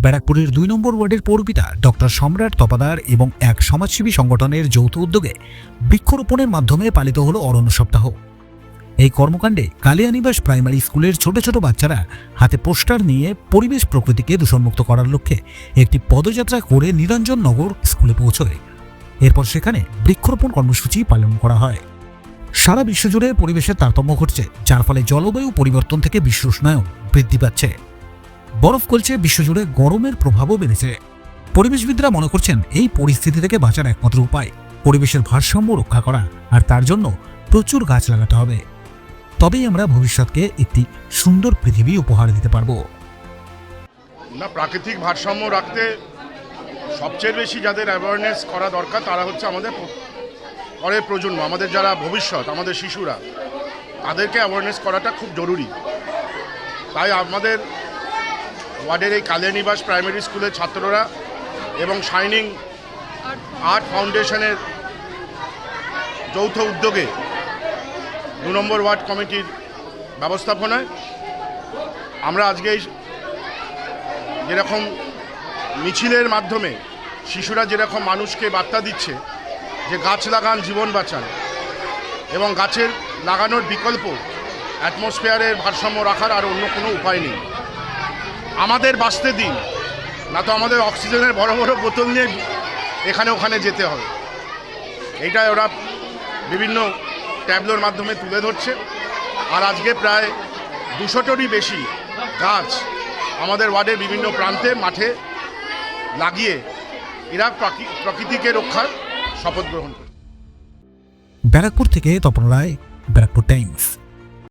ব্যারাকপুরের দুই নম্বর ওয়ার্ডের পৌরপিতা ডক্টর সম্রাট তপাদার এবং এক সমাজসেবী সংগঠনের যৌথ উদ্যোগে বৃক্ষরোপণের মাধ্যমে পালিত হল অরণ্য সপ্তাহ। এই কর্মকাণ্ডে কালিয়ানিবাস প্রাইমারি স্কুলের ছোট ছোট বাচ্চারা হাতে পোস্টার নিয়ে পরিবেশ প্রকৃতিকে দূষণমুক্ত করার লক্ষ্যে একটি পদযাত্রা করে নিরঞ্জন নগর স্কুলে পৌঁছয়। এরপর সেখানে বৃক্ষরোপণ কর্মসূচি পালন করা হয়। সারা বিশ্বজুড়ে পরিবেশের তারতম্য ঘটছে, যার ফলে জলবায়ু পরিবর্তন থেকে বিশ্ব উষ্ণায়ন বৃদ্ধি পাচ্ছে। বরফ গলছে বিশ্বজুড়ে গরমের প্রভাবও বেড়েছে। পরিবেশবিদরা মনে করছেন এই পরিস্থিতি থেকে বাঁচার একমাত্র উপায় পরিবেশের ভারসাম্য রক্ষা করা আর তার জন্য প্রচুর গাছ লাগাতে হবে। তবেই আমরা ভবিষ্যৎকে একটি সুন্দর পৃথিবী উপহার দিতে পারব। না, প্রাকৃতিক ভারসাম্য রাখতে সবচেয়ে বেশি যাদের অ্যাওয়ারনেস করা দরকার, তারা হচ্ছে আমাদের পরের প্রজন্ম, আমাদের যারা ভবিষ্যৎ, আমাদের শিশুরা, তাদেরকে অ্যাওয়ারনেস করাটা খুব জরুরি। তাই আমাদের ওয়ার্ডের এই কালিয়ানিবাস প্রাইমারি স্কুলের ছাত্ররা এবং শাইনিং আর্ট ফাউন্ডেশনের যৌথ উদ্যোগে দু নম্বর ওয়ার্ড কমিটির ব্যবস্থাপনায় আমরা আজকে যেরকম মিছিলের মাধ্যমে শিশুরা যেরকম মানুষকে বার্তা দিচ্ছে যে গাছ লাগান, জীবন বাঁচান এবং গাছের লাগানোর বিকল্প অ্যাটমসফিয়ারের ভারসাম্য রাখার আর অন্য কোনো উপায় নেই। আমাদের বাঁচতে দিন। না তো আমাদের অক্সিজেনের বড় বড় বোতল নিয়ে এখানে ওখানে যেতে হবে। এইটা ওরা বিভিন্ন ট্যাবলোর মাধ্যমে তুলে ধরছে। আর আজকে প্রায় দুশোটারই বেশি গাছ আমাদের ওয়ার্ডের বিভিন্ন প্রান্তে মাঠে লাগিয়ে এরা প্রাকৃ- প্রকৃতিকে রক্ষার শপথ গ্রহণ করে। ব্যারাকপুর থেকে তপন রায়, ব্যারাকপুর টাইমস।